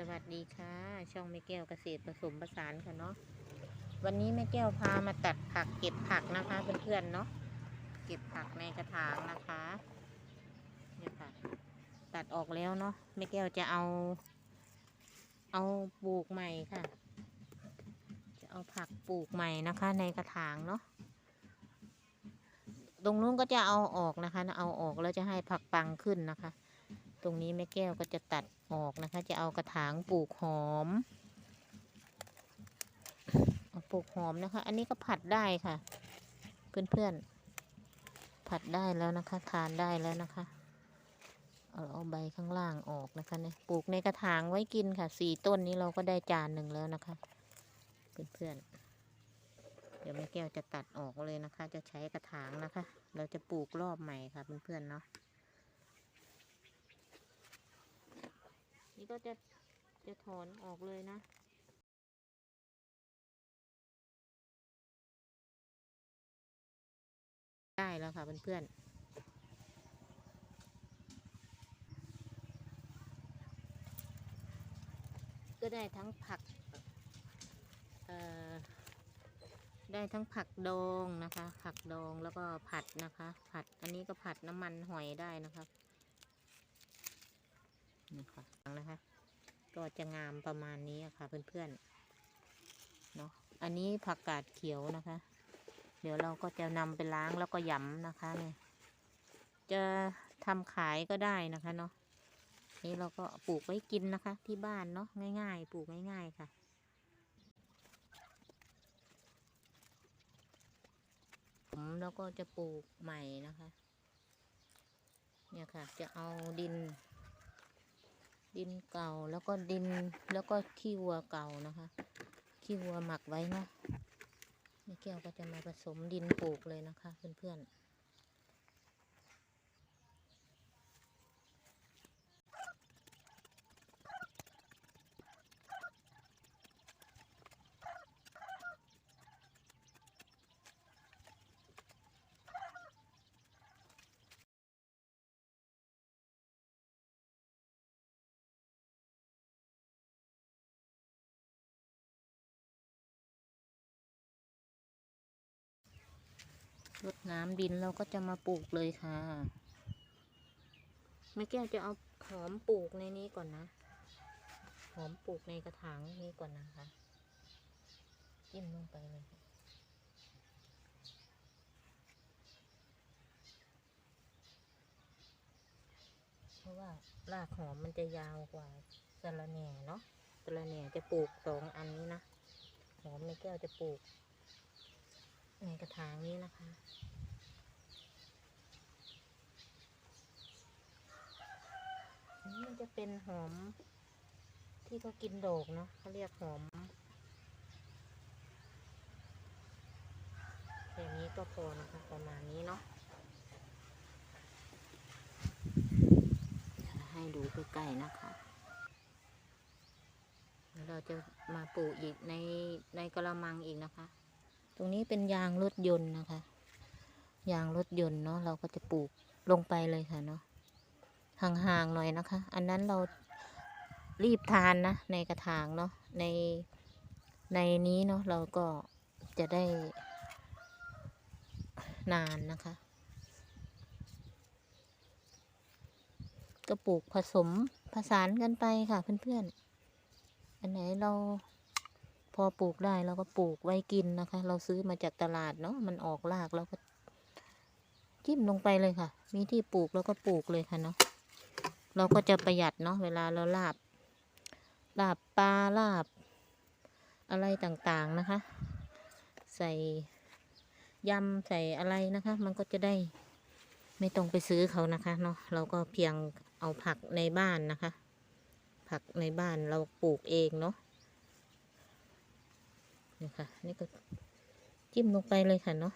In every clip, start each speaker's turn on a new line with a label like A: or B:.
A: สวัสดีค่ะ ช่องแม่แก้วเกษตรผสมผสานค่ะเนาะวันนี้แม่แก้วพามาตัดผักเก็บผักนะคะเพื่อนๆเนาะเก็บผักในกระถางนะคะนี่ค่ะตัดออกแล้วเนาะแม่แก้วจะเอา เอาปลูกใหม่ค่ะ จะเอาผักปลูกใหม่นะคะ ในกระถางเนาะตรงนู้นก็จะเอาออกนะคะเอาออกแล้วจะให้ผักปังขึ้นนะคะ ตรงนี้แม่แก้วก็จะตัดออกนะคะ จะเอากระถางปลูกหอมปลูกหอมนะคะ อันนี้ก็ผัดได้ค่ะเพื่อนๆผัดได้แล้วนะคะ ทานได้แล้วนะคะเอาเอาใบข้างล่างออกนะคะเนี่ยปลูกในกระถางไว้กินค่ะสี่ต้นนี้เราก็ได้จานหนึ่งแล้วนะคะ เพื่อนๆเดี๋ยวแม่แก้วจะตัดออกเลยนะคะ จะใช้กระถางนะคะ เราจะปลูกรอบใหม่ค่ะเพื่อนๆเนาะ นี่ก็จะจะถอนออกเลยนะได้แล้วค่ะเพื่อนๆก็ได้ทั้งผักเอ่อได้ทั้งผักดองนะคะ ผักดองแล้วก็ผัดนะคะ ผัดอันนี้ก็ผัดน้ำมันหอยได้นะครับ นี่ค่ะนะคะ ก็จะงามประมาณนี้ค่ะ เพื่อนๆเนาะอันนี้ผักกาดเขียวนะคะ เดี๋ยวเราก็จะนำไปล้างแล้วก็หยำนะคะเนี่ยจะทำขายก็ได้นะคะเนาะนี่เราก็ปลูกไว้กินนะคะ ที่บ้านเนาะง่าย ๆ ปลูกง่าย ๆค่ะผมแล้วก็จะปลูกใหม่นะคะ เนี่ยค่ะ จะเอาดิน ดินเก่าแล้วก็ดินแล้วก็ขี้วัวเก่านะคะ ขี้วัวหมักไว้เนาะแม่แก้วก็จะมาผสมดินปลูกเลยนะคะ เพื่อนๆ รดน้ำดินเราก็จะมาปลูกเลยค่ะแม่แก้วจะเอาหอมปลูกในนี้ก่อนนะ หอมปลูกในกระถางนี้ก่อนนะคะจิ้มลงไปเลยเพราะว่ารากหอมมันจะยาวกว่าสะระแหน่เนาะสะระแหน่จะปลูกสองอันนี้นะ หอมแม่แก้วจะปลูก ในกระถางนี้นะคะนี่มันจะเป็นหอม ที่เขากินโดกเนาะเขาเรียกหอมอย่างนี้ก็พอนะคะ ประมาณนี้เนาะให้ดูใกล้ๆนะคะเดี๋ยวเราจะมาปลูกอีกในในกระมังอีกนะคะ ตรงนี้เป็นยางรถยนต์นะคะ ยางรถยนต์เนาะเราก็จะปลูกลงไปเลยค่ะเนาะห่างๆหน่อยนะคะ อันนั้นเรารีบทานนะในกระถางเนาะในในนี้เนาะเราก็จะได้นานนะคะ ก็ปลูกผสมผสานกันไปค่ะเพื่อนๆ อันไหนเรา พอปลูกได้เราก็ปลูกไว้กินนะคะ เราซื้อมาจากตลาดเนาะมันออกรากเราก็จิ้มลงไปเลยค่ะ มีที่ปลูกแล้วก็ปลูกเลยค่ะเนาะ เราก็จะประหยัดเนาะเวลาเราลาบ ลาบปลาลาบ อะไรต่างๆนะคะ ใส่ยำใส่อะไรนะคะ มันก็จะได้ไม่ต้องไปซื้อเขานะคะเนาะ เราก็เพียงเอาผักในบ้านนะคะ ผักในบ้านเราปลูกเองเนาะ นี่ค่ะ นี่ก็จิ้มลงไปเลยค่ะเนาะ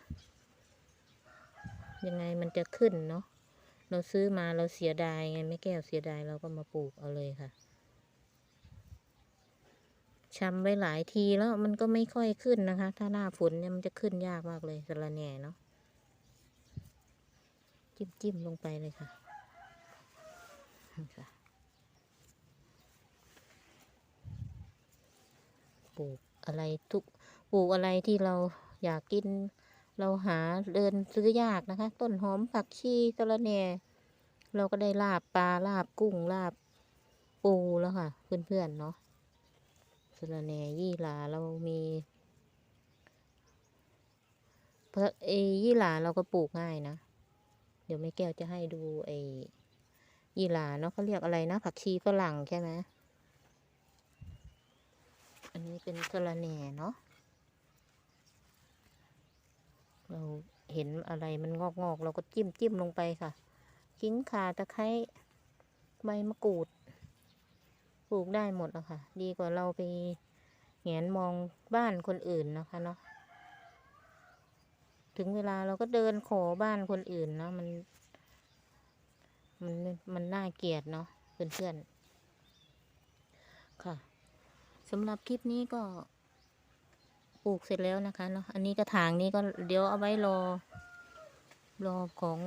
A: ยังไงมันจะขึ้นเนาะเราซื้อมาเราเสียดายไงไม่แก้วเสียดายเราก็มาปลูกเอาเลยค่ะชำไว้หลายทีแล้วมันก็ไม่ค่อยขึ้นนะคะ ถ้าหน้าฝนเนี่ยมันจะขึ้นยากมากเลยสระแหน่เนาะจิ้มจิ้มลงไปเลยค่ะค่ะปลูกอะไรทุก ปลูกอะไรที่เราอยากกิน เราหาเดินซื้อยากนะคะ ต้นหอมผักชีตะระแหน่เราก็ได้ลาบปลาลาบกุ้งลาบปูแล้วค่ะ เพื่อนๆเนาะสะระแหน่ยี่หร่าเรามีเพราะเอยี่หร่าเราก็ปลูกง่ายนะ เดี๋ยวแม่แก้วจะให้ดูไอ้ยี่หร่าเนาะเขาเรียกอะไรนะ ผักชีฝรั่งใช่ไหมอันนี้เป็นสะระแหน่เนาะ เราเห็นอะไรมันงอกงอกๆเราก็จิ้มจิ้มลงไปค่ะขิงข่าตะไคร้ใบมะกรูดปลูกได้หมดอะค่ะ ดีกว่าเราไปแงนมองบ้านคนอื่นนะคะเนาะถึงเวลาเราก็เดินขอบ้านคนอื่นนะมัน มันมันน่าเกลียดเนาะเพื่อนๆค่ะสำหรับคลิปนี้ก็ ลูกเสร็จแล้วนะคะเนาะอันนี้กระถางนี้ก็เดี๋ยวเอาไว้รอ รอของ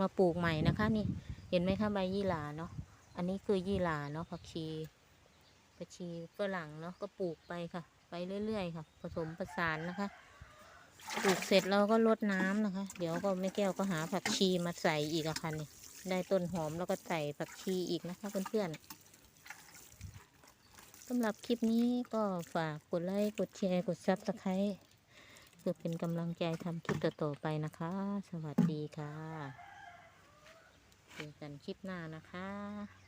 A: มาปลูกใหม่นะคะนี่เห็นไหมคะใบยี่หร่าเนาะอันนี้คือยี่หร่าเนาะผักชีผักชีฝรั่งเนาะก็ปลูกไปค่ะ ไปเรื่อยๆค่ะ ผสมผสานนะคะปลูกเสร็จเราก็รดน้ำนะคะ เดี๋ยวก็แม่แก้วก็หาผักชีมาใส่อีกอะค่ะนี่ได้ต้นหอมแล้วก็ใส่ผักชีอีกนะคะเพื่อนๆ สำหรับคลิปนี้ก็ฝากกดไลค์ กดแชร์ กดซับสไครต์เพื่อเป็นกำลังใจทำคลิปต่อๆไปนะคะ สวัสดีค่ะ เจอกันคลิปหน้านะคะ